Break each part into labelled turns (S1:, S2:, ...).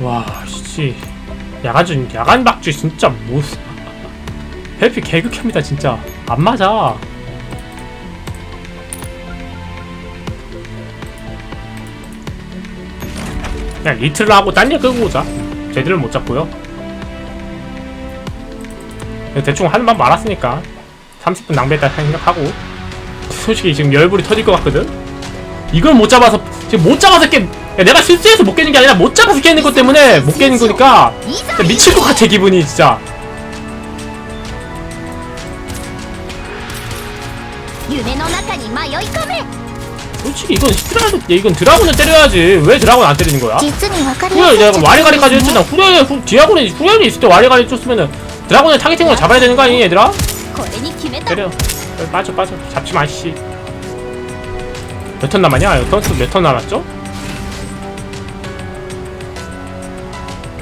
S1: 와, 씨. 야간전, 야간 박쥐 진짜 못. 해피 개극혐이다, 진짜. 안 맞아. 그냥 리틀을 하고 딴일 끌고 오자. 제대로 못 잡고요. 대충 하는 방 말았으니까 30분 낭비했다 생각하고 솔직히 지금 열불이 터질 것 같거든? 이걸 못 잡아서 지금 못 잡아서 깨 야, 내가 실수해서 못 깨는 게 아니라 못 잡아서 깨는 것 때문에 못 깨는 거니까 미칠 것 같아 기분이 진짜. 솔직히 이건 시트라도 이건 드라곤을 때려야지. 왜 드라곤 안 때리는 거야?
S2: 후레
S1: 내가 와리가리까지 했잖아. 후레 후, 디아곤이 후레이 있을 때 와리가리 쳤으면은 드라곤을 타겟팅으로 잡아야 되는 거 아니니 얘들아? 때려. 빠져 빠져. 잡지 마씨. 몇 턴 남았냐? 턴수 몇턴 남았죠?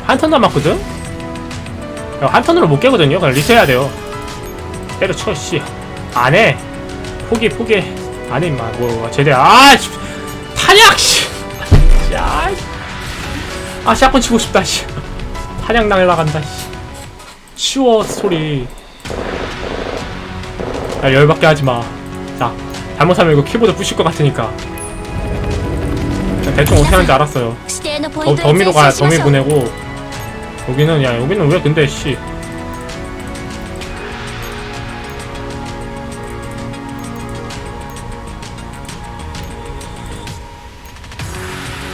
S1: 한 턴 남았거든? 한 턴으로 못 깨거든요? 그냥 리셋해야 돼요. 때려쳐, 씨. 안 해. 포기, 포기. 안 해, 임마. 뭐, 제대 아, 씨. 탄약, 씨. 야, 씨. 아, 샷건 치고 싶다, 씨. 탄약 날라간다, 씨. 치워, 소리. 야, 열받게 하지 마. 자, 잘못하면 이거 키보드 부실 것 같으니까. 대충 어떻게 하는지 알았어요. 더, 더미로 가야 더미 보내고. 여기는 야 여기는 왜 근데 씨.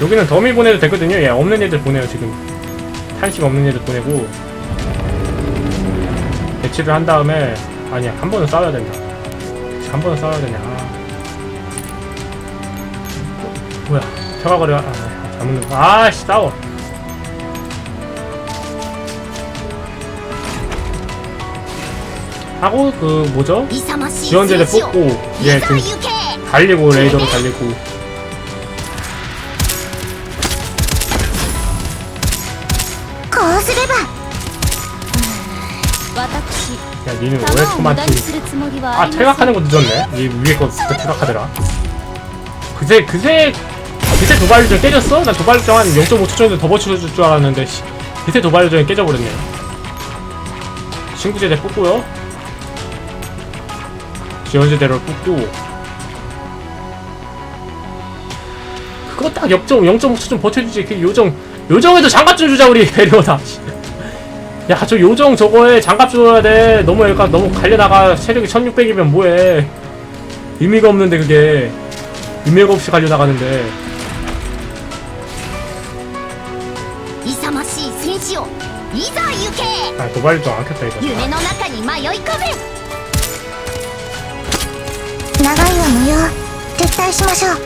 S1: 여기는 더미 보내도 되거든요. 예 없는 애들 보내요 지금. 탄식 없는 애들 보내고. 배치를 한 다음에 아니야 한 번은 싸워야 된다. 한 번은 싸워야 되냐 아. 뭐야 평화거리 아, 아 잘못 눌 아씨 싸워 하고 그 뭐죠? 지원제를 뽑고
S2: 예
S1: 지금
S2: 그
S1: 달리고 레이더로 달리고. 야 니는 왜 토마티 아 퇴각하는 거 늦었네. 니 위에 거 진짜 퇴각하더라. 그새 그새 그새 도발전 깨졌어? 난 도발전 한 0.5초 정도 더 버텨줄 줄 알았는데 그새 도발전이 깨져버렸네. 신구제대 뽑고요. 지원제대로 뽑고 그거 딱 0.5초 좀 버텨주지 그 요정 요정에도 장갑 좀 주자 우리 배려다 야 저 요정 저거에 장갑 줘야 돼 너무 애가 너무 갈려나가 체력이 1600이면 뭐해 의미가 없는데 그게 의미가 없이 갈려나가는데
S2: 勇ましい戦士をいざ行け
S1: 아 도발도 안 켰다 이거
S2: 夢の中に迷い込め
S3: 長いは無用撤退しましょう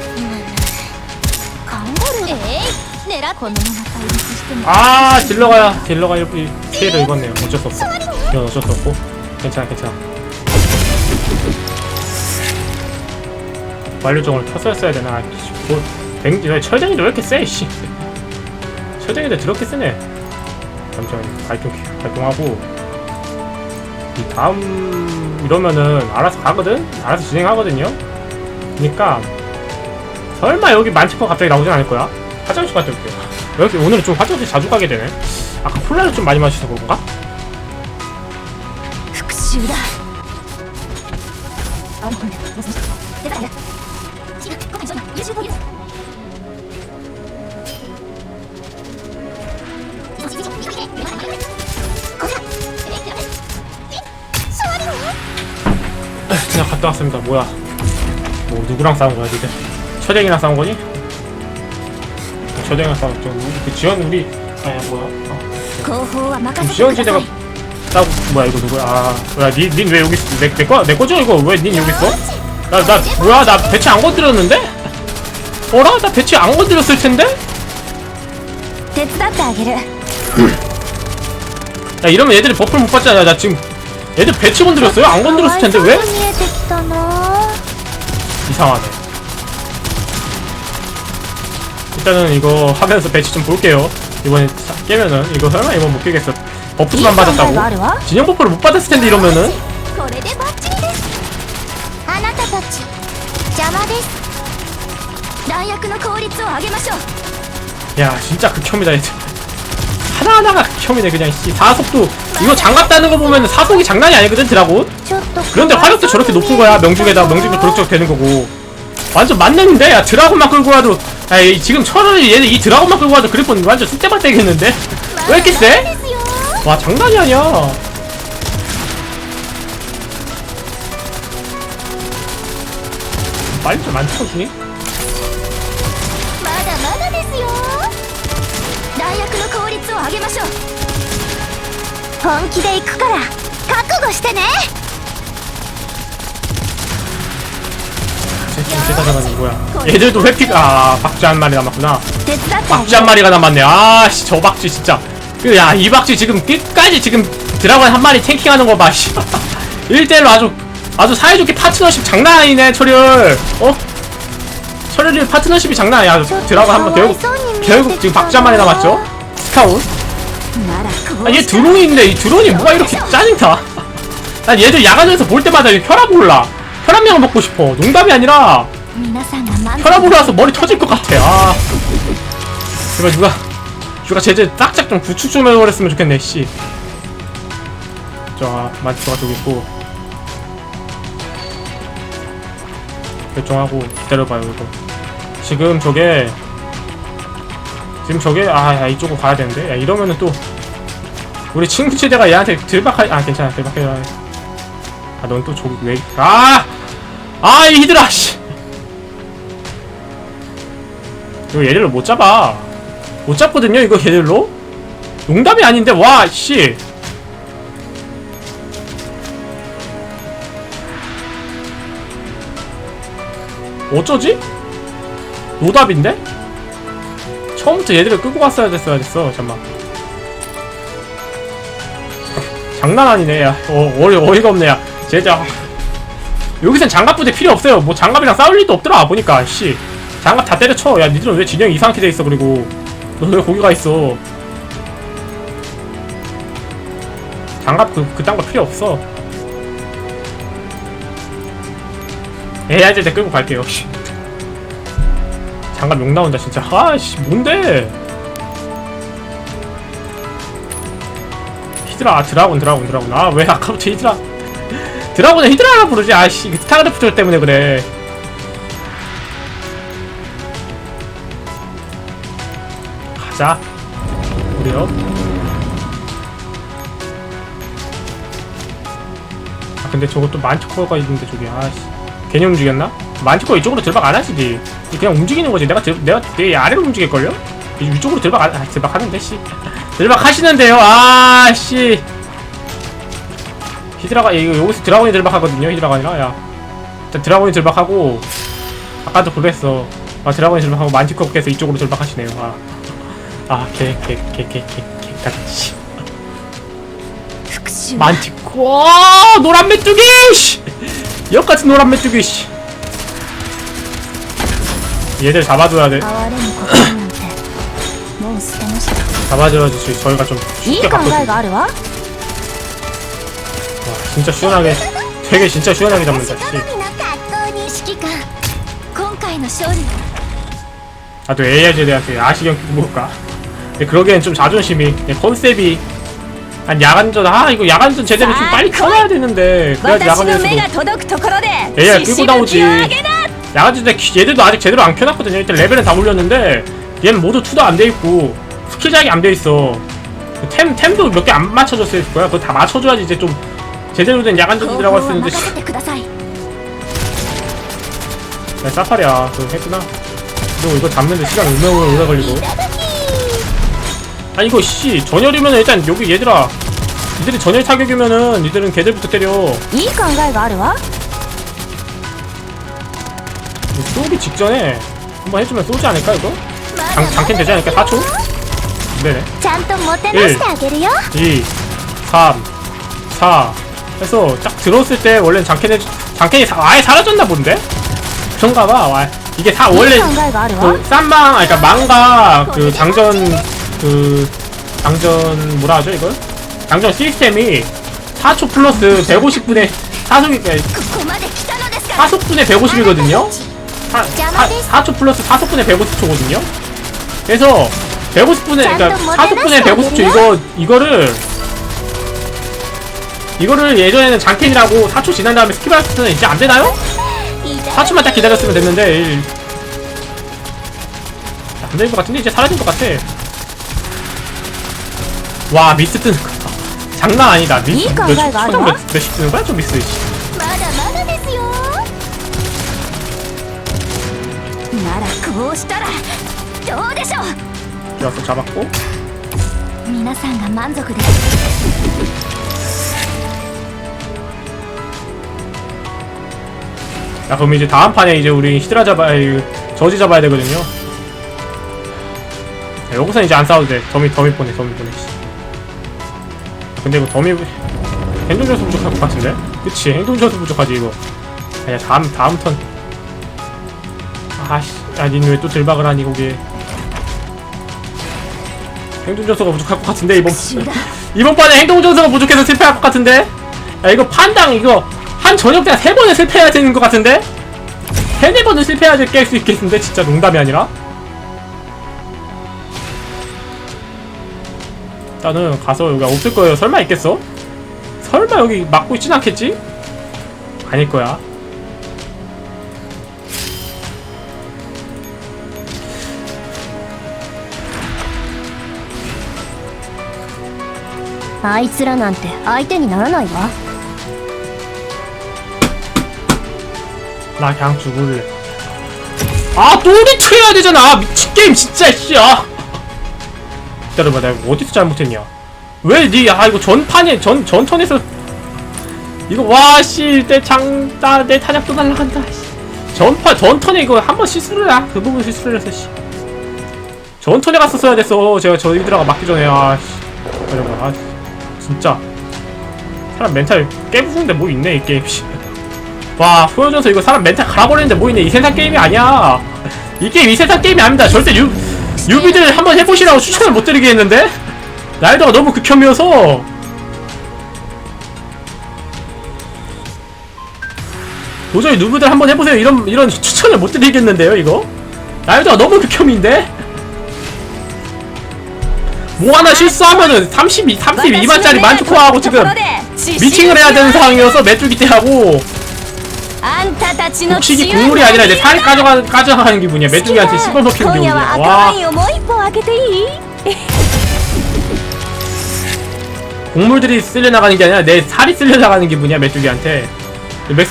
S2: カンゴルーえい狙っこのまま対立しても
S1: 아 딜러가 딜러가 이- 이 피해를 입었네요 어쩔 수 없어 이건 어쩔 수 없고 괜찮아 괜찮아 완료정을 켰었어야 되나 아, 씨, 뭐 뱅, 야, 철쟁이도 왜 이렇게 세 씨. 철쟁이도 더럽게 쓰네 잠시만 발동 발동하고 이 다음 이러면은 알아서 가거든? 알아서 진행하거든요? 그니까 설마 여기 만티퍼 갑자기 나오진 않을 거야? 화장실 갔다 올게요. 여기 오늘은 좀 화장실 자주 가게 되네. 아까 콜라를 좀 많이 마셔서 그런가? 누구랑 싸운 거야 지금? 철영이랑 싸운 거니? 철영이랑 싸웠죠. 그 지원 우리 아 뭐야? 어.
S2: 그
S1: 지원 시대가 싸고 뭐야 이거 누구야? 아야닌왜 여기 있어? 내, 내, 거, 내 거죠 이거 왜 닌 여기 있어? 나 나 뭐야 나 배치 안 건드렸는데? 어라 나 배치 안 건드렸을 텐데? 야 이러면 얘들이 버프를 못 받잖아 나 지금 애들 배치 건드렸어요? 안 건드렸을 텐데 왜? 이상하네. 일단은 이거 하면서 배치 좀 볼게요. 이번에 깨면은 이거 설마 이번 못 깨겠어. 버프만 받았다고? 진영 버프를 못 받았을 텐데 이러면은? 야 진짜 극혐이다 얘들. 하나하나가 처음이네 그냥 씨. 사속도. 이거 장갑 따는 거 보면 사속이 장난이 아니거든 드라곤? 그런데 화력도 저렇게 높은 거야 명중에다. 명중도 도덕적 되는 거고. 완전 맞는데? 야 드라곤만 끌고 와도. 야 지금 철원이 얘네 이 드라곤만 끌고 와도 그리폰 완전 쑥대밭 되겠는데? 왜 이렇게 세? 와 장난이 아니야. 빨리 좀안 쳐주니?
S3: しょう本気で行くから覚悟してね
S1: 쟤 진짜 잡았는 거야 얘들도 회피가 아 박쥐 한 마리 남았구나
S3: 手伝ってあげ
S1: 박쥐
S3: る
S1: 한 마리가 남았네 아씨 저 박쥐 진짜 그 야 이 박쥐 지금 끝까지 지금 드라곤 한 마리 탱킹하는 거봐 씨 1대1로 아주 아주 사이좋게 파트너십 장난 아니네 철혈 어? 철혈이 파트너십이 장난 아니야 드라곤 한번 결국 결국 지금 박쥐 한 마리 남았죠 스카웃
S3: ならこう
S1: 아, 얘 드론이 있는데 이 드론이 뭐가 이렇게 짜증나? 난 얘들 야간에서 볼 때마다 이 혈압 올라. 혈압약을 먹고 싶어. 농담이 아니라 혈압 올라와서 머리 터질 것 같아. 아, 제발 누가 누가 제재 딱짝 좀 구축 좀 해버렸으면 좋겠네. 씨. 자, 만추가 저기 있고 결정하고 기다려봐요 이거. 지금 저게 지금 저게 아 야, 이쪽으로 가야 되는데. 야 이러면은 또 우리 친구 치대가 얘한테 들박하 아 괜찮아 들박해 아넌 또 저기 왜 아 아 이 히드라 씨! 이거 얘들로 못 잡아. 못 잡거든요 이거 얘들로? 농담이 아닌데 와씨! 어쩌지? 노답인데? 처음부터 얘들을 끌고 갔어야 됐어야 됐어 잠만. 장난 아니네 야. 어, 어이, 어이가 없네 야. 진짜 여기선 장갑 부대 필요 없어요. 뭐 장갑이랑 싸울 일도 없더라 보니까 씨. 장갑 다 때려쳐. 야 니들은 왜 진영이 이상하게 돼 있어 그리고. 너 왜 거기 가 있어? 장갑 그, 그딴 거 필요 없어. 에이아이들 끌고 갈게요 씨. 장갑 욕 나온다 진짜. 아씨 뭔데? 히드라 아, 드라곤 드라곤 드라곤. 아 왜 아까부터 히드라? 드라곤에 히드라라 부르지? 아씨 그 스타크래프트 때문에 그래. 가자. 우리요? 아 근데 저것도 만티코어가 있는데 저기 아씨. 괜히 움직였나? 만티코 이쪽으로 들박 안 하시지. 그냥 움직이는 거지. 내가 들, 내가 내 아래로 움직일걸요? 위쪽으로 들박 안 아, 들박 하는데 씨. 들박 하시는데요? 아, 씨. 히드라가, 여기서 드라곤이 들박 하거든요, 히드라가 아니라. 야. 일단 드라곤이 들박 하고, 아까도 그랬어. 아, 드라곤이 들박 하고, 만티코께서 이쪽으로 들박 하시네요. 아 아 개 개 개 개
S3: 개개개씨
S1: 만티코, 노란 메뚜기! 씨! 역같은 노란 메뚜기, 씨. 얘들 잡아줘야 돼
S3: 哀れむことなんてもう捨てました
S1: 잡아줘야지 저희가 좀
S3: いい
S1: 쉽게
S3: 考
S1: 바꿔줘
S3: えがあるわ
S1: 와 진짜 시원하게 되게 진짜 시원하게 잡는다 씨
S3: の格好に指揮官今回の勝利
S1: 나도 AI 제대한테 아시경 끼고 볼까 근데 그러기엔 좀 자존심이 내 컨셉이 한 야간전 아 이거 야간전 제대로 좀 빨리 켜놔야 되는데 그래야지
S2: 私の目
S1: 야간전에서도
S2: が届くところで
S1: AI
S2: 獅子
S1: 끌고 나오지
S2: 吹きを上げな
S1: 야간전 때 키- 얘들도 아직 제대로 안 켜놨거든요 일단 레벨은 다 올렸는데 얘는 모두 투도 안 돼있고 스킬 자기 안 돼있어 템, 템도 몇 개 안 맞춰줬을 거야 그거 다 맞춰줘야지 이제 좀 제대로 된
S3: 後
S1: 야간전이라고 할 수
S3: 方は
S1: 있는데
S3: 任せてください
S1: 야, 사파리야. 그거 했구나. 너 이거 잡는데 시간 오래 오래 오래 걸리고. 아니, 이거, 씨, 전열이면은 일단 여기 얘들아. 니들이 전열 타격이면은 니들은 걔들부터 때려.
S3: いい考えがあるわ
S1: 이거 쏘기 직전에 한번 해주면 쏘지 않을까 이거? 장, 장캔 되지 않을까? 4초? 네네
S3: 1
S1: 2 3 4 해서 쫙 들어왔을 때 원래는 장캔 장캔이 사, 아예 사라졌나 본데? 그런가 봐 와, 이게 다 원래 그 쌈망 아니 그니까 망과 그 장전 그 장전 뭐라 하죠 이걸? 장전 시스템이 4초 플러스 150분의 4속이 4속분의 150이거든요? 4, 초 플러스 사속분의 150초거든요 그래서 150분에 그러니까 40분에 150초 이거 이거를 이거를 예전에는 장캔이라고 4초 지난 다음에 스킵할 때는 이제 안 되나요? 4초만 딱 기다렸으면 됐는데 일- 안 되는 것 같은데 이제 사라진 것 같아. 와 미스 뜨는 거 장난 아니다. 미스
S2: 이
S1: 몇,
S2: 건가요,
S1: 초당
S2: 이거?
S1: 몇, 몇씩 뜨는 거야? 저 미스.
S2: なら
S3: こうしたらどうでしょう
S1: 좋았어 잡았고
S3: 皆さんが満足です
S1: 야 그럼 이제 다음 판에 이제 우리 히드라 잡아야 이 저지 잡아야 되거든요. 야, 여기서 이제 안 싸워도 돼. 더미 더미 보내 더미 보내. 씨. 아, 근데 이거 더미 행동 전수 부족할 것 같은데? 그치 행동 전수 부족하지 이거. 아야 다음 다음 턴. 아씨, 야닌 왜또 들박을 하니 거기에? 행동 전수가 부족할 것 같은데 이번 이번 판에 행동 전수가 부족해서 실패할 것 같은데? 야 이거 판당 이거 한 저녁 때 세 번을 실패해야 되는 것 같은데? 세네 번을 실패해야지 깰수 있겠는데 진짜 농담이 아니라? 일단은 가서 여기 없을 거예요. 설마 있겠어? 설마 여기 막고 있진 않겠지? 아닐 거야.
S3: あいつらなんて相手にならないわ
S1: 나 그냥 죽을래. 아, 또 리트해야 되잖아! 미친 게임, 진짜, 씨! 아! 기다려봐, 내가 이거 어디서 잘못했냐? 왜 니, 아, 이거 전판에, 전, 전턴에서. 이거, 와, 씨, 내 장, 나, 내 탄약도 날라간다, 씨. 전판, 전턴에 이거 한 번 실수를 해. 그 부분 실수를 해서, 씨. 전턴에 갔었어야 됐어. 제가 저희들하고 맞기 전에, 아, 씨. 기다려봐, 아, 진짜. 사람 멘탈 깨부수는데 뭐 있네, 이 게임, 씨. 와 소요전서 이거 사람 멘탈 갈아버리는데 뭐 있네. 이 세상 게임이 아니야. 이 게임 이 세상 게임이 아닙니다. 절대 유, 유비들 한번 해보시라고 추천을 못 드리겠는데? 날도가 너무 극혐이어서. 도저히 누구들 한번 해보세요. 이런 이런 추천을 못 드리겠는데요 이거? 날도가 너무 극혐인데 뭐 하나 실수하면은 32, 32만짜리 만주코하고 지금 미팅을 해야 되는 상황이어서 메뚜기 때하고 혹시 이 국물이 아니라 이제 살이 가져가, 가져가는 기분이야. 메뚜기한테 씹어먹히는 기분이야. 와. 국물들이 쓸려나가는 게 아니라 내 살이 쓸려나가는 기분이야 메뚜기한테.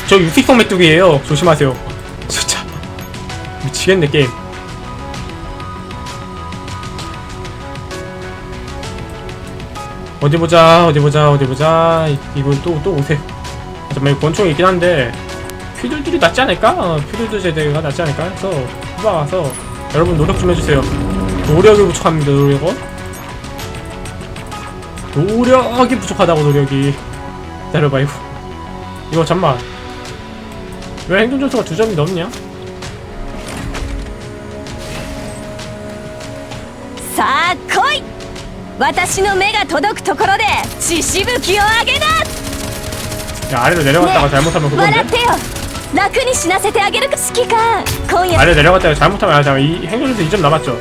S1: 저 육식성 메뚜기예요. 조심하세요. 진짜. 미치겠네 게임. 어디 보자 어디 보자 어디 보자. 이- 이걸 또또 오세요. 잠깐만 권총이 있긴 한데 퓨들들이 낫지 않을까? 어, 퓨들들 제대가 낫지 않을까? 해서 후방와서 여러분 노력 좀 해주세요. 노력이 부족합니다 노력은. 노력이 부족하다고 노력이. 기다려봐 이거. 이거 잠만. 왜 행동점수가 두 점이 넘냐?
S2: 私の目が届くところで血しぶきを上げな
S1: 야 아래로 내려갔다가 잘못하면
S2: 笑っ
S1: 그건데
S2: てよ楽に死なせてあげるか指揮官今夜
S1: 아래 내려갔다가 잘못하면 아 잠깐 이 행동점수 2점 남았죠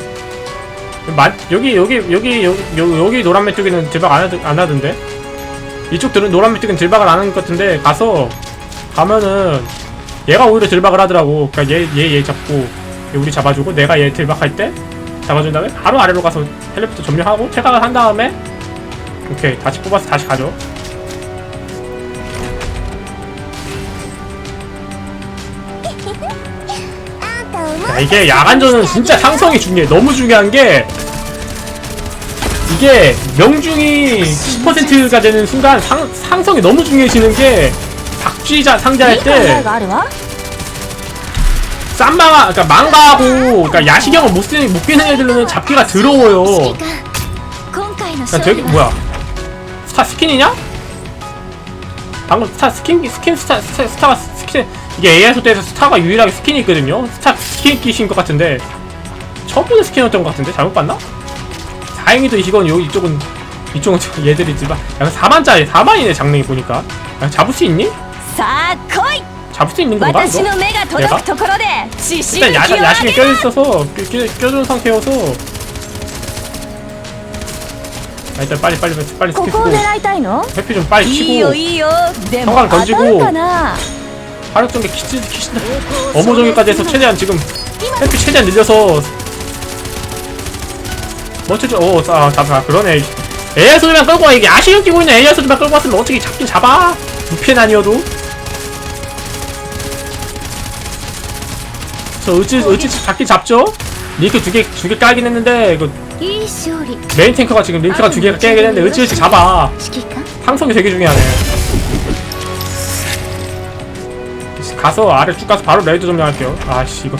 S1: 마, 여기 여기 여기 여기 여기 노란 메뚜기는 들박 안, 하드, 안 하던데 이쪽 들은 노란 메뚜기는 들박을 안 하는 것 같은데 가서 가면은 얘가 오히려 들박을 하더라고 그니까 얘 얘 얘 잡고 얘 우리 잡아주고 내가 얘 들박할 때 잡아준 다음에 바로 아래로 가서 헬리포터 점령하고 퇴각을 한 다음에 오케이 다시 뽑아서 다시 가죠. 야, 이게 야간전은 진짜 상성이 중요해. 너무 중요한 게 이게 명중이 10%가 되는 순간 상, 상성이 너무 중요해지는 게 박쥐자 상자할 때 쌈방아, 그니까 망바하고, 그니까 야시경을 못 쓰는 못 끼는 애들은 잡기가 더러워요. 그니까 되게 뭐야? 스타 스킨이냐? 방금 스타 스킨 스킨 스타 스타, 스타가 스킨 이게 AI 소대에서 스타가 유일하게 스킨이 있거든요. 스타 스킨 끼신 것 같은데 처음 보는 스킨이었던 것 같은데 잘못 봤나? 다행히도 이건 요 이쪽은 이쪽은 얘들이지만 약간 4만짜리 4만이네 장르이 보니까 야, 잡을 수 있니?
S2: 사 거이
S1: 잡을 수 있는 건가? 이거?
S2: 내가?
S1: 일단 야, 야심이 껴있어서 껴준 상태여서. 아, 일단 빨리 빨리 빨리, 빨리 스킵고. 회피 좀 빨리 치고. 성광 던지고. 화력 전개 키친 키친 어머 정개까지 해서 최대한 지금 회피 최대한 늘려서. 멋져 좀어아 잠깐 그러네. AI 소리만 끌고 와. 이게 아쉬운 기분이네 AI 소리만 끌고 왔으면 어떻게 잡긴 잡아? 무피는 아니어도. 저 으찌 으찌 잡긴 잡죠? 링크 두개두 개 까긴 했는데
S3: 이거.
S1: 메인 탱커가 지금 링크가 두 개가 깨긴 했는데 으찌 으찌 잡아. 항성이 되게 중요하네. 가서 아래 쭉 가서 바로 레이드 점령할게요. 아씨 이거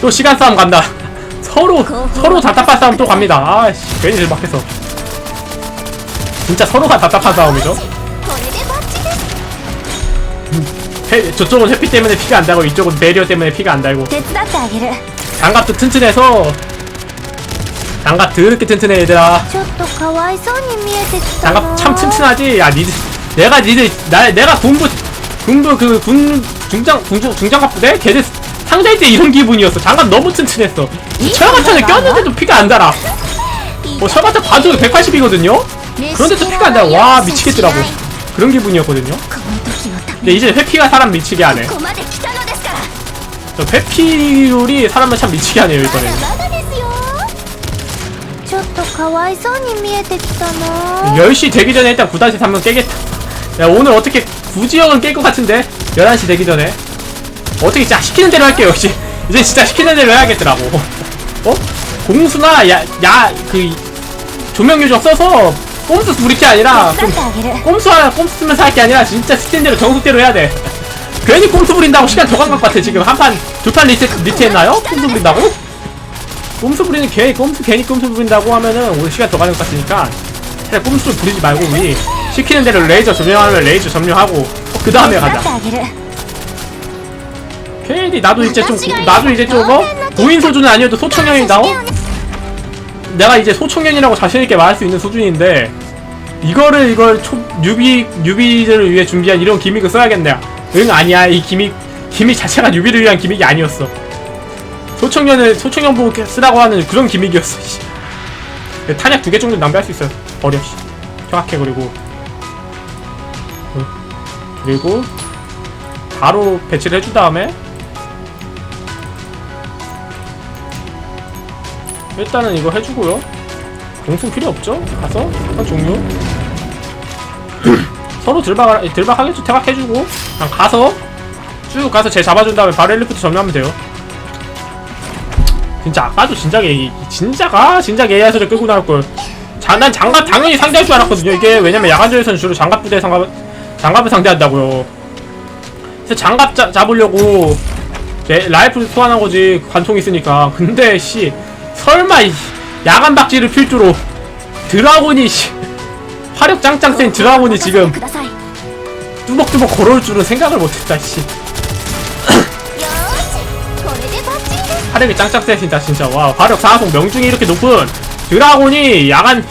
S1: 또 시간 싸움 간다. 서로 서로 답답한 싸움 또 갑니다. 아씨 괜히 제일 막해서 진짜 서로가 답답한 싸움이죠. 해- 저쪽은 회피 때문에 피가 안 달고 이쪽은 베리어 때문에 피가 안 달고
S2: 手伝ってあげる
S1: 장갑도 튼튼해서 장갑 더럽게 튼튼해 얘들아.
S3: ちょっとかわいそうに見えてきたな
S1: 장갑 참 튼튼하지. 야 니들 내가 니들 나 내가 군부 군부 그 군 중장 중장 중장갑 부대 걔들 상대할 때 이런 기분이었어. 장갑 너무 튼튼했어. 철갑탄에 꼈는데도 피가 안 달아. 뭐 철갑탄 과도 180이거든요. 그런데도 피가 안 달아. 와 미치겠더라고. 그런 기분이었거든요. 근데 이제 회피가 사람 미치게 하네. 저 회피율이 사람을 참 미치게 하네요 이번에는. 10시 되기 전에 일단 9-3 한번 깨겠다. 야 오늘 어떻게 9지역은 깰 것 같은데? 11시 되기 전에. 어떻게 진짜 시키는 대로 할게요 역시 이제 진짜 시키는 대로 해야겠더라고. 어? 공수나 야 야 그 조명 요정 써서 꼼수 부릴 게 아니라 좀 꼼수 하나 꼼수 쓰면 살게 아니라 진짜 스탠대로 정석대로 해야 돼 괜히 꼼수 부린다고 시간 더 간 것 같아 지금 한 판 두 판 리트, 리트했나요? 꼼수 부린다고? 꼼수 부리는 괜히 꼼수 괜히 꼼수 부린다고 하면은 오늘 시간 더 가는 것 같으니까 그냥 꼼수 부리지 말고 우리 시키는 대로 레이저 점령하면 레이저 점령하고 어,
S2: 그
S1: 다음에 가자 괜히 나도 이제 좀 나도 이제 좀 어? 무인 소주는 아니어도 소청형이 나오? 내가 이제 소청년이라고 자신있게 말할 수 있는 수준인데 이거를 이걸 초 뉴비 뉴비들을 위해 준비한 이런 기믹을 써야겠네 응 아니야 이 기믹 기믹 자체가 뉴비를 위한 기믹이 아니었어 소청년을 소청년 보고 쓰라고 하는 그런 기믹이었어 씨. 탄약 두 개 정도 낭비할 수 있어요 버려 씨. 정확해 그리고 응. 그리고 바로 배치를 해준 다음에 일단은 이거 해주고요. 공승 필요 없죠? 가서? 한 종료 서로 들박 들박하겠죠? 태박해주고 그냥 가서 쭉 가서 쟤 잡아준 다음에 바로 엘리프트 점령하면 돼요. 진짜 아까도 진작에 이- 진짜가 진작 AI 소리 끌고 나올걸. 자, 난 장갑 당연히 상대할 줄 알았거든요. 이게 왜냐면 야간조에서는 주로 장갑 부대 상갑 장갑을 상대한다고요. 그래서 장갑 자, 잡으려고 제 라이플 소환한 거지 관통 있으니까. 근데 씨 설마 이 야간 박쥐를 필두로 드라곤이 화력 짱짱 센 드라곤이 지금 뚜벅뚜벅 걸어올 줄은 생각을 못했다 씨. 화력이 짱짱 세신다 진짜. 와 화력 4속 명중이 이렇게 높은 드라곤이 야간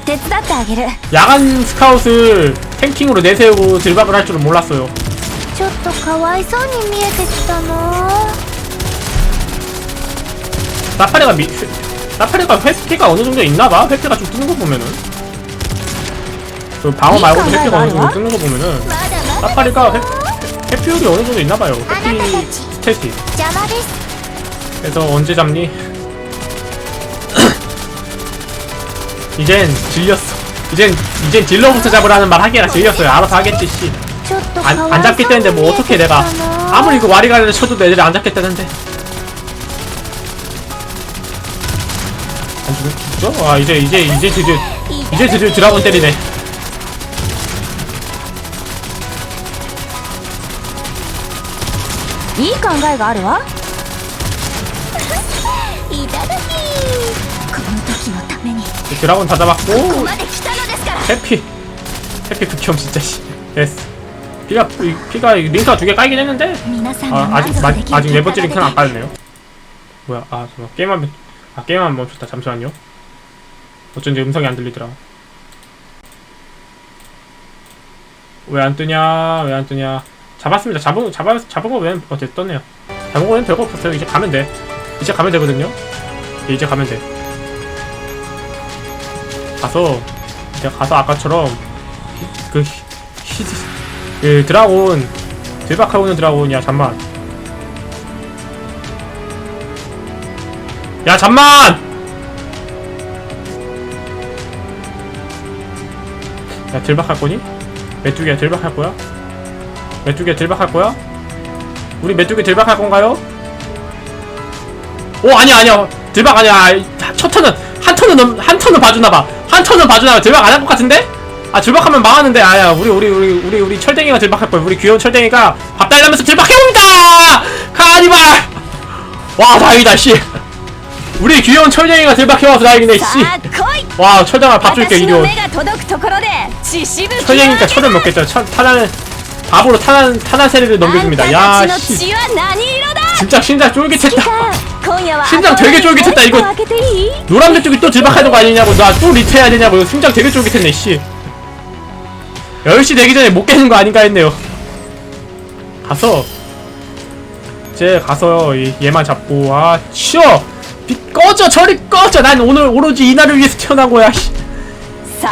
S1: 야간 스카웃을 탱킹으로 내세우고 들박을 할 줄은 몰랐어요. 나파레가 미, 사파리가 회피가 어느 정도 있나봐. 회피가 좀 뜨는 거 보면은. 그 방어 말고도 회피가 어느 정도 뜨는 거 보면은. 사파리가 회, 회피율이 어느 정도 있나봐요. 회피 스탯이. 그래서 언제 잡니? 이젠 질렸어. 이젠, 이젠 딜러부터 잡으라는 말 하기라 질렸어요. 알아서 하겠지, 씨. 안, 안 잡겠다는데 뭐 어떻게 내가. 아무리 그 와리가리를 쳐도 애들이 안 잡겠다는데. 죽어? 아 이제 이제 이제 드디어 이제 드디어 드라곤 때리네.
S3: 이 생각이 아르와?
S1: 드라곤 다 잡았고 해피. 해피 극혐 진짜 씨. 됐어. 피가 피가 링카 두 개 깔긴 했는데 아, 아직 마, 아직 네 번째 링카는 안 깔네요. 뭐야 아 잠깐 게임하면 아 게임만 멈췄다. 잠시만요. 어쩐지 음성이 안 들리더라. 왜 안 뜨냐? 왜 안 뜨냐? 잡았습니다. 잡은 잡아 잡은 거왜 어째 떴네요. 잡은 거는 별거 없었어요. 이제 가면 돼. 이제 가면 되거든요. 예, 이제 가면 돼. 가서 제가 가서 아까처럼 그 히, 그 드라곤 들박하고 있는 드라곤이야 잠만 야 잠만 야 들박할 거니? 메뚜기야 들박할 거야? 메뚜기야 들박할 거야? 우리 메뚜기 들박할 건가요? 오 아니야 아니야 들박 아니야 첫 턴은 한 턴은 넘, 한 턴은 봐주나봐 한 턴은 봐주나봐 들박 안 할 것 같은데? 아 들박하면 망하는데 아야 우리 우리 우리 우리 우리 철댕이가 들박할 거야 우리 귀여운 철댕이가 밥 달라면서 들박해옵니다 카니발 와 다행이다 씨 우리 귀여운 철장이가 대박해와서 다행이네 씨. 와 철장아 밥 줄게
S2: 이겨.
S1: 철장이니까 철을 먹겠죠. 철, 타는 밥으로 타는 타난 세례를 넘겨줍니다. 야 씨. 진짜 심장 쫄깃했다. 심장 되게 쫄깃했다 이거 노란색 쪽이 또 들박하는 거 아니냐고 나 또 리트해야 되냐고 심장 되게 쫄깃했네 씨 10시 되기 전에 못 깨는 거 아닌가 했네요 가서 이제 가서 얘만 잡고 아 치어 꺼져 저리 꺼져. 난 오늘 오로지 이날을 위해서 태어난 거야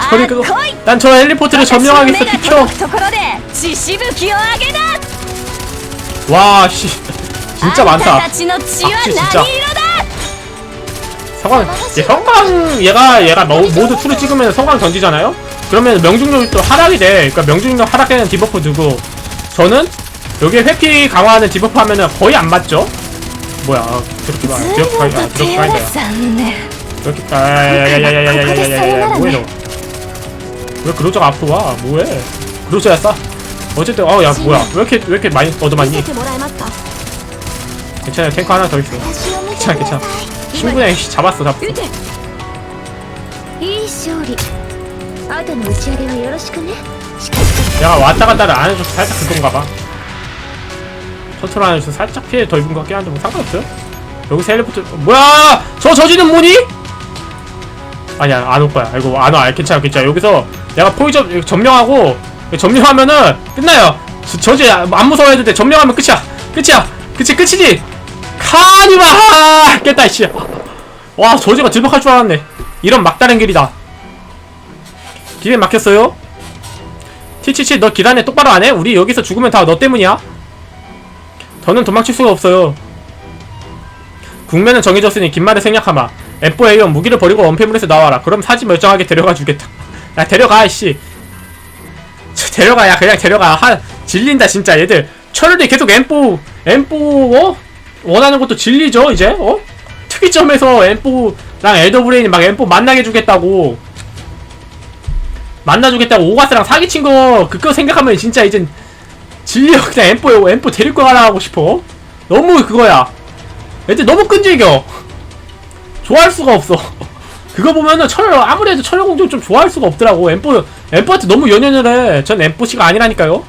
S1: 저리
S2: 그거
S1: 난저 헬리포트를 점령하겠어 비켜. 와씨. 진짜 많다. 악취
S2: 아,
S1: 진짜 성광 얘 성광 얘가 얘가 뭐, 모, 모두 투를 찍으면 성광 던지잖아요? 그러면 명중률 또 하락이 돼. 그러니까 명중률 하락되는 디버프 두고. 저는 여기에 회피 강화하는 디버프 하면은 거의 안 맞죠? 뭐야 그렇게 봐.
S2: 随
S1: 디버프
S2: 分
S1: 가야
S2: と手
S1: 디버프
S2: は
S1: 가야 돼.
S2: 残念
S1: 이렇게 야야야야야야야야야야 뭐해 너? 왜 그로저가 앞으로 와? 뭐해? 그로저야 싸. 어쨌든 어야 뭐야 왜 이렇게 왜 이렇게 많이
S3: 見
S1: 얻어맞니?
S3: せてもらえますか
S1: 괜찮아 탱크 하나 더 있어.
S3: 私を見て
S1: 괜찮아
S3: くださ
S1: 괜찮아. 친구네 씨, 잡았어 잡았어.
S2: 撃て
S3: いいい勝利後の打ち上げはよろしくねしかし
S1: 내가 왔다 갔다를 안 해줘서 살짝 그건가 봐. 컨트롤 안 해줘서 살짝 피해 더 입은 것 같긴 한데 뭐 상관없어요. 여기서 헬리포트 뭐야? 저 저지는 뭐니? 아니야 안 올 거야. 이거 안 와. 괜찮아 괜찮아. 여기서 내가 포위점 점령하고 점령하면은 끝나요. 저, 저지 안 무서워해도 돼. 점령하면 끝이야. 끝이야. 그치 끝이지. 카니발 깼다 이씨. 와 저지가 들박할 줄 알았네. 이런 막다른 길이다. 길에 막혔어요? 티치치 너 기단에 똑바로 안 해? 우리 여기서 죽으면 다 너 때문이야. 더는 도망칠 수가 없어요. 국면은 정해졌으니 긴 말을 생략하마. 엠포 에이온 무기를 버리고 원패물에서 나와라. 그럼 사지 멀쩡하게 데려가 주겠다. 야 데려가 씨. 저, 데려가 야 그냥 데려가. 한 질린다 진짜 얘들. 철이 계속 엠포 엠포 어? 원하는 것도 질리죠 이제 어? 특이점에서 엠포랑 엘더브레인이 막 엠포 만나게 주겠다고. 만나주겠다고 오가스랑 사기친 거 그거 생각하면 진짜 이젠 질려 그냥 엠포 엠포 거 하나 하고 싶어? 너무 그거야. 애들 너무 끈질겨. 좋아할 수가 없어. 그거 보면은 철 아무래도 철공주 좀 좋아할 수가 없더라고. 엠포 엠포한테 너무 연연을 해전 엠포씨가 아니라니까요.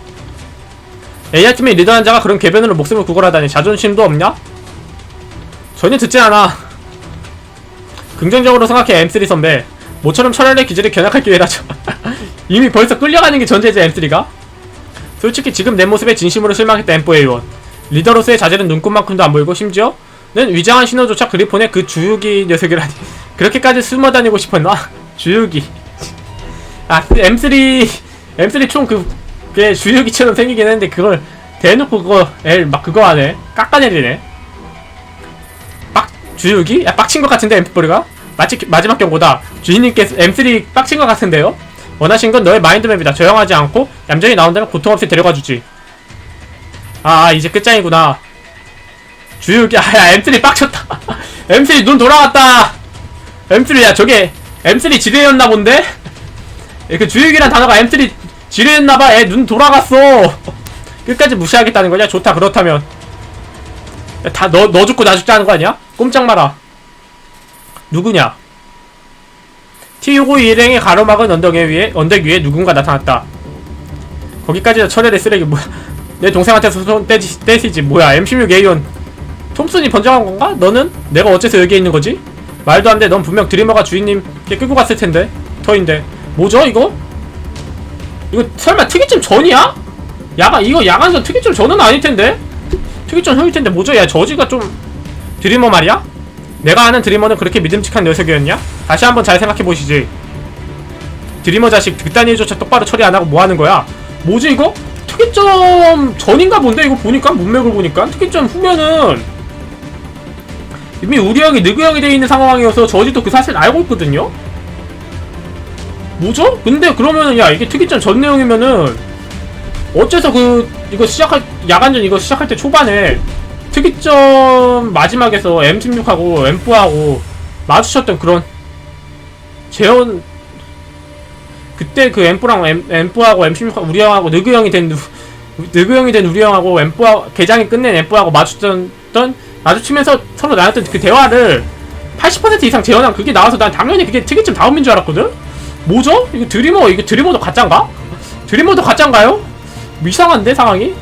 S1: AI팀의 리더한 자가 그런 개변으로 목숨을 구걸하다니 자존심도 없냐? 전혀 듣지 않아. 긍정적으로 생각해 M3 선배. 모처럼 철혈의 기질이 견학할 기회라죠 이미 벌써 끌려가는 게 전제지 M3가 솔직히 지금 내 모습에 진심으로 실망했다 M4A1 리더로서의 자질은 눈꽃만큼도 안 보이고 심지어 는 위장한 신호조차 그리폰의 그 주유기 녀석이라니 그렇게까지 숨어 다니고 싶었나? 주유기 아 M3 M3 총 그 그게 주유기처럼 생기긴 했는데 그걸 대놓고 그거 애막 그거 하네 깎아내리네 빡 주유기? 야 빡친 것 같은데 M4가? 마치 마지막 경고다 주인님께서 M3 빡친 것 같은데요? 원하신 건 너의 마인드맵이다. 조용하지 않고 얌전히 나온다면 고통 없이 데려가주지. 아 아, 이제 끝장이구나. 주유기 아 야 M3 빡쳤다. M3 눈 돌아왔다. M3 야 저게 M3 지뢰였나 본데? 예, 그 주유기란 단어가 M3 지뢰였나봐. 애 눈 돌아갔어. 끝까지 무시하겠다는 거냐? 좋다 그렇다면. 다 너너 죽고 나 죽자는 거 아니야? 꼼짝 마라. 누구냐? T65 일행의 가로막은 언덕 위에 언덕 위에 누군가 나타났다. 거기까지 철회의 쓰레기 뭐야? 내 동생한테서 손 떼지 떼시지 뭐야? M16A1 톰슨이 번정한 건가? 너는 내가 어째서 여기에 있는 거지? 말도 안 돼. 넌 분명 드리머가 주인님께 끌고 갔을 텐데. 터인데. 뭐죠 이거? 이거 설마 특이점 전이야? 야간 이거 야간선 특이점 전은 아닐 텐데. 특이점 형일 텐데 뭐죠? 야 저지가 좀 드리머 말이야? 내가 아는 드리머는 그렇게 믿음직한 녀석이었냐? 다시 한번 잘 생각해 보시지. 드리머 자식 그딴 일조차 똑바로 처리 안 하고 뭐 하는 거야? 뭐지 이거? 특이점 전인가 본데 이거 보니까 문맥을 보니까 특이점 후면은 이미 우리 형이 느그 형이 돼 있는 상황이어서 저지도 그 사실 알고 있거든요. 뭐죠? 근데 그러면은 야 이게 특이점 전 내용이면은 어째서 그 이거 시작할 야간전 이거 시작할 때 초반에 특이점 마지막에서 M16하고 M4하고 마주쳤던 그런 재현 그때 그 M4랑 M, M4하고 M16하고 우리 형하고 느그 형이 된 누- 느그 형이 된 우리 형하고 M4 개장이 끝낸 M4하고 마주쳤던 마주치면서 서로 나눴던 그 대화를 80% 이상 재현한 그게 나와서 난 당연히 그게 특이점 다음인 줄 알았거든? 뭐죠? 이거 드리머 이거 드리머도 가짠가? 드리머도 가짠가요? 뭐 이상한데 상황이?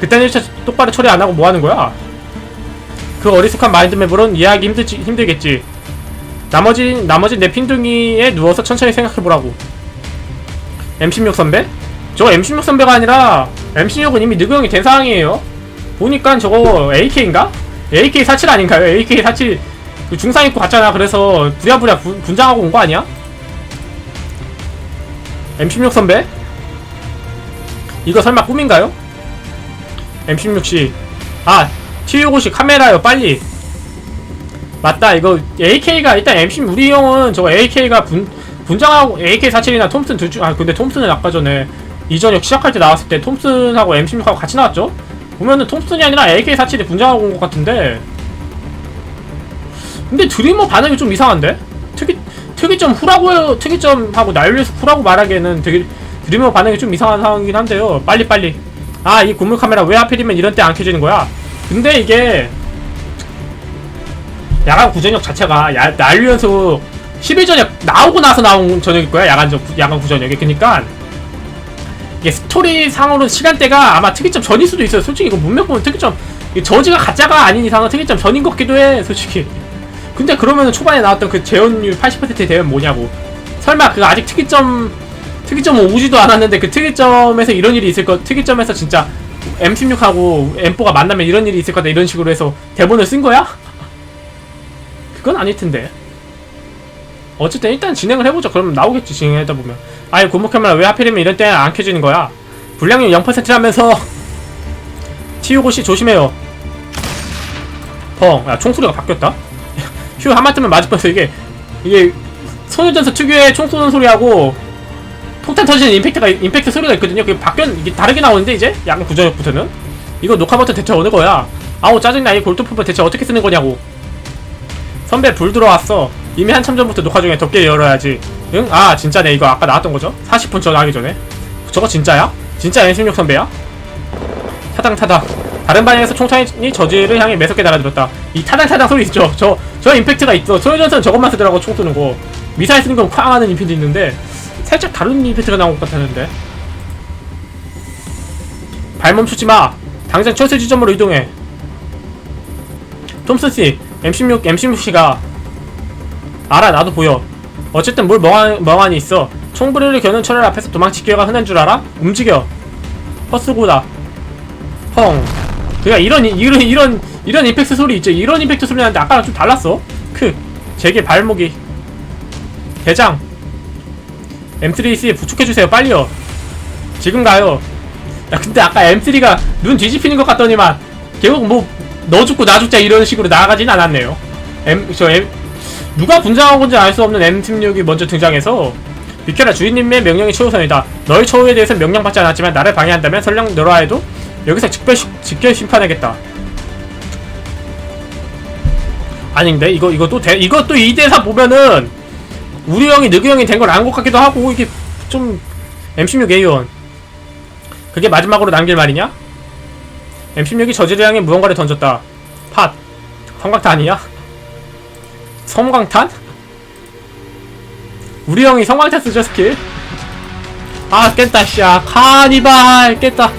S1: 그때는 진짜 똑바로 처리 안 하고 뭐 하는 거야? 그 어리숙한 마인드맵으론 이해하기 힘들지, 힘들겠지. 나머지 나머지 내 핀둥이에 누워서 천천히 생각해보라고. M16 선배? 저 M16 선배가 아니라 M16은 이미 느그 형이 된 상황이에요. 보니까 저거 AK인가? AK47 아닌가요? AK47 그 중상 입고 갔잖아. 그래서 부랴부랴 분- 분장하고 온 거 아니야? M16 선배? 이거 설마 꿈인가요? M16씨 아 T650 카메라요 빨리 맞다 이거 AK가 일단 M16 우리 형은 저거 AK가 분 분장하고 AK47이나 톰슨 둘중 아 근데 톰슨은 아까 전에 이전역 시작할 때 나왔을 때 톰슨하고 M16하고 같이 나왔죠? 보면은 톰슨이 아니라 AK47이 분장하고 온 것 같은데 근데 드리머 반응이 좀 이상한데? 특이 특이점 후라고 특이점하고 난리에서 후라고 말하기에는 되게 드리머 반응이 좀 이상한 상황이긴 한데요. 빨리 빨리. 아 이 고물 카메라 왜 하필이면 이런 때 안 켜지는 거야? 근데 이게 야간 구전역 자체가 야, 난리연소 10일 전에 나오고 나서 나온 저녁일 거야 야간 저, 야간 구전역이 그니까 이게 스토리 상으로 시간대가 아마 특이점 전일 수도 있어요. 솔직히 이거 문맥 보면 특이점 저지가 가짜가 아닌 이상은 특이점 전인 것 같기도 해. 솔직히. 근데 그러면은 초반에 나왔던 그 재현율 80%의 대면 뭐냐고. 설마 그 아직 특이점 특이점 오지도 않았는데 그 특이점에서 이런 일이 있을 거 특이점에서 진짜 M16하고 M4가 만나면 이런 일이 있을 거다 이런 식으로 해서 대본을 쓴 거야? 그건 아닐 텐데. 어쨌든 일단 진행을 해보죠. 그럼 나오겠지 진행하다 보면. 아예 카메라 왜 하필이면 이런 때는 안 켜지는 거야? 불량률 0%라면서 T650 조심해요. 펑. 야 총소리가 바뀌었다. 휴 한마트면 맞을 뻔했어 이게 이게 소녀전서 특유의 총 쏘는 소리하고 폭탄 터지는 임팩트가 임팩트 소리가 있거든요. 그게 바뀌었 이게 다르게 나오는데 이제 약간 구전역부터는 이거 녹화 버튼 대체 어느 거야? 아우 짜증나 이 골드프퍼 대체 어떻게 쓰는 거냐고. 선배 불 들어왔어. 이미 한참 전부터 녹화 중에 덮개 열어야지. 응? 아 진짜네 이거 아까 나왔던 거죠? 40분 전 하기 전에. 저거 진짜야? 진짜 N16 선배야? 타당 타당. 다른 방향에서 총탄이 저지를 향해 매섭게 날아들었다. 이 타당 타당 소리 있죠? 저 저 임팩트가 있어. 소요전선 저것만 쓰더라고 총 쏘는 거. 미사일 쓰는 건 쾅 하는 임팩트 있는데 살짝 다른 임팩트가 나온 것 같았는데. 발 멈추지 마. 당장 철수 지점으로 이동해. 톰슨 씨, M16 M16 씨가 알아 나도 보여. 어쨌든 뭘 멍한, 멍하니 있어. 총부리를 겨눈 철을 앞에서 도망치기가 흔한 줄 알아? 움직여. 헛수고다. 펑. 그니까 이런 이런 이런 이런 임팩트 소리 있죠. 이런 임팩트 소리 나는데 아까랑 좀 달랐어. 크. 제게 발목이. 대장. M3C에 부축해주세요. 빨리요. 지금 가요. 야 근데 아까 M3가 눈 뒤집히는 것 같더니만 결국 뭐 너 죽고 나 죽자 이런 식으로 나아가진 않았네요. M 저 M 누가 분장한 건지 알 수 없는 M16이 먼저 등장해서 비켜라 주인님의 명령이 최우선이다. 너의 처우에 대해서 명령받지 않았지만 나를 방해한다면 설령 너라 해도 여기서 직별 직결 심판하겠다. 아닌데 이거 이거 또 대, 이거 또이 대사 보면은 우리 형이 느그 형이 된 걸 안 것 같기도 하고 이게 좀 M16 A1 그게 마지막으로 남길 말이냐? M16이 저지를 향해 무언가를 던졌다. 팟. 성광탄이야? 섬광탄? 우리 형이 성광탄 쓰죠 스킬? 아 깼다 씨야 카니발 깼다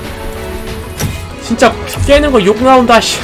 S1: 진짜 깨는 거 욕 나온다 씨